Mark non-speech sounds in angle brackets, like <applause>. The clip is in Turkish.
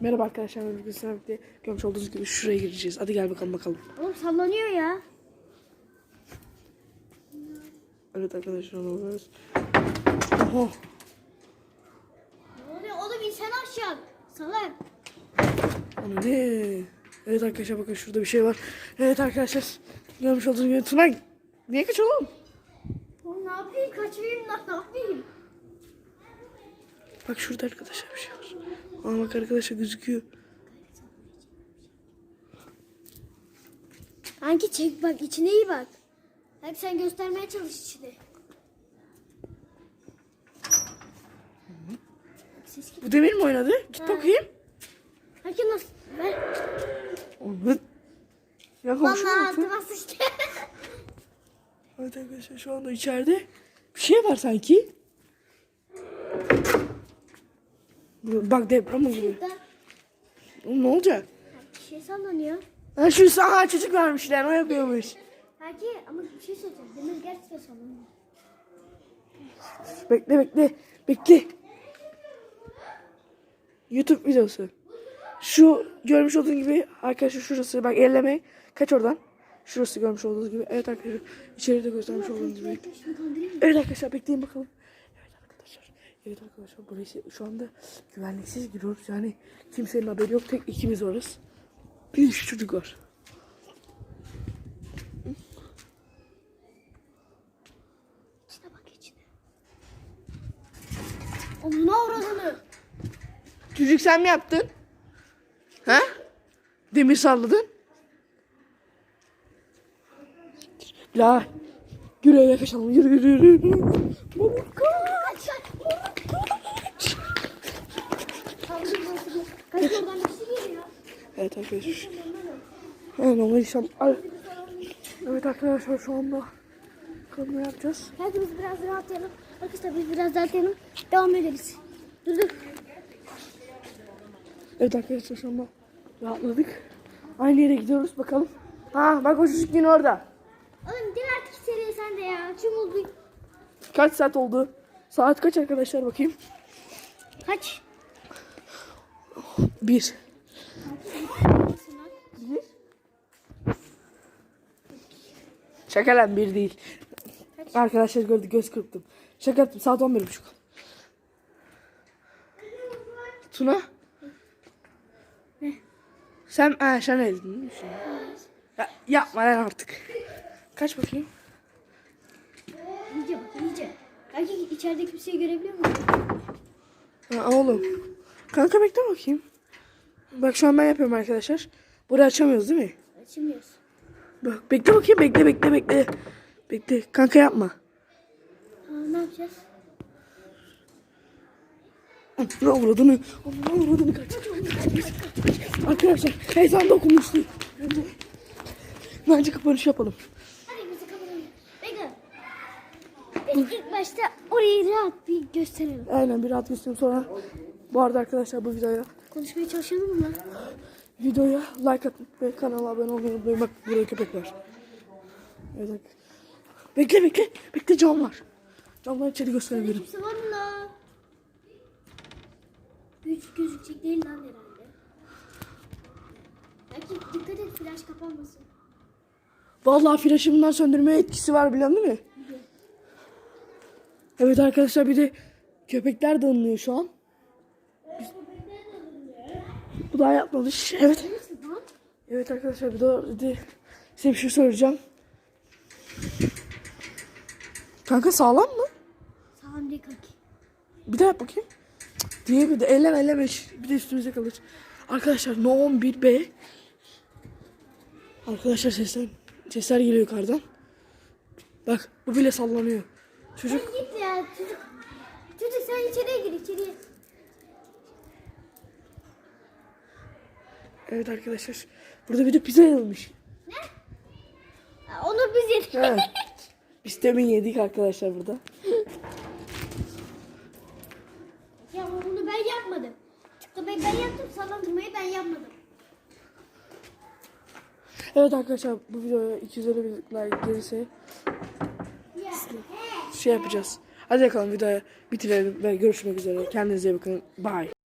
Merhaba arkadaşlar. Bugün sizlerle birlikte görmüş olduğunuz gibi şuraya gireceğiz. Hadi gel bakalım bakalım. Oğlum sallanıyor ya. Evet arkadaşlar onu alıyoruz. Oho. Ne oluyor oğlum insan aşağı. Salak. O ne? Evet arkadaşlar bakın şurada bir şey var. Evet arkadaşlar. Görmüş olduğunuz gibi Tuna niye kaçıyorsun? Oğlum ne yapayım kaçmayayım lan ne yapayım. Bak şurada arkadaşlar bir şey var. Aa bak arkadaşlar gözüküyor. Hangi çek bak içine iyi bak. Bak sen göstermeye çalış geliyor. Bu demir mi oynadı? Git Ha. bakayım. Hangi nasıl? Ver. Onu. Ya komşu Vallahi altıma sıçtı. Evet arkadaşlar şu anda içeride bir şey var sanki. Bak deprem oluyor. Oğlum ne olacak? bir şey sallanıyor. Ha şu saha çocuk vermişler o yapıyormuş. Belki ama bir şey söyleyeceğim. Demir gerçekten sallanıyor. Bekle bekle bekle. YouTube videosu. Şu görmüş olduğun gibi arkadaşlar şurası bak elleme kaç oradan. Şurası görmüş olduğunuz gibi. Evet arkadaşlar içeride göstermiş olduğunuz gibi. Evet arkadaşlar bekleyin bakalım. Evet arkadaşlar. Burası şu anda güvenliksiz giriyoruz. Yani kimsenin haberi yok. Tek ikimiz varız. Bir çocuk var. İçine bak içine. Onun avradını. Çocuk sen mi yaptın? Ha? Demir salladın. La. Yürü eve kaçalım. Yürü yürü yürü. yürü. Baba, Kaç kaç. Kaç oradan bir şey geliyor. Evet arkadaşlar. Evet normal. Evet arkadaşlar şu anda kanını yapacağız. Hadi biz biraz rahatlayalım. Arkadaşlar biz biraz rahatlayalım. Devam ederiz. Dur dur. Evet arkadaşlar şu anda rahatladık. Aynı yere gidiyoruz bakalım. Ha bak o çocuk yine orada. Oğlum gel artık içeriye sen de ya. Kim oldu? Kaç saat oldu? Saat kaç arkadaşlar bakayım? Kaç? Bir. Şaka lan bir değil. Arkadaşlar gördü göz kırptım. Şaka yaptım saat 11.30. Tuna? Ne? Sen, ha, sen eldin? Ya, yapma lan artık. Kaç bakayım? İyice bak iyice. Belki içeride kimseyi görebiliyor musun? Ha, oğlum. Kanka bekle bakayım. Bak şu an ben yapıyorum arkadaşlar. Burayı açamıyoruz değil mi? Açamıyoruz. Bak bekle bakayım bekle bekle bekle. Bekle kanka yapma. Ha, ne yapacağız? Ne avradını? Ne avradını kaç. Arkadaşlar ezan dokunmuştu. Bence kapanış yapalım. Hadi bizi kapatalım. Bekle. Biz ilk başta orayı rahat bir gösterelim. Aynen bir rahat göstereyim sonra. Bu arada arkadaşlar bu videoya Konuşmaya çalışalım mı? videoya like atıp ve kanala abone olmayı unutmayın. Bak burada köpek var. Evet. Bekle bekle. Bekle cam var. Camdan içeri gösterebilirim. Kimse var mı lan? Hiç gözükecek değil lan herhalde. Belki dikkat et flash kapanmasın. Vallahi flaşımdan söndürme etkisi var biliyorsun değil mi? Evet arkadaşlar bir de köpekler de ınlıyor şu an. Bu daha yapmadı. Şş, Evet. Evet arkadaşlar bir de, bir de size bir şey söyleyeceğim. Kanka sağlam mı? Sağlam değil kanki. Bir daha yap bakayım. Cık, Diye bir de elleme. Şş, Bir de üstümüze kalır. Arkadaşlar No 11B. Arkadaşlar sesler, sesler geliyor yukarıdan. Bak bu bile sallanıyor. Çocuk Sen git ya çocuk. Çocuk sen içeriye gir içeriye. Evet arkadaşlar. Burada bir de pizza yazılmış. Ha, Onu biz yedik. Evet. <laughs> Biz demin yedik arkadaşlar burada. ya bunu ben yapmadım. Tıklamayı ben yaptım sallandırmayı ben yapmadım. Evet arkadaşlar bu videoya 250 bin like gelirse şey yapacağız. Hadi bakalım videoya bitirelim ve görüşmek üzere. Kendinize iyi bakın. Bye.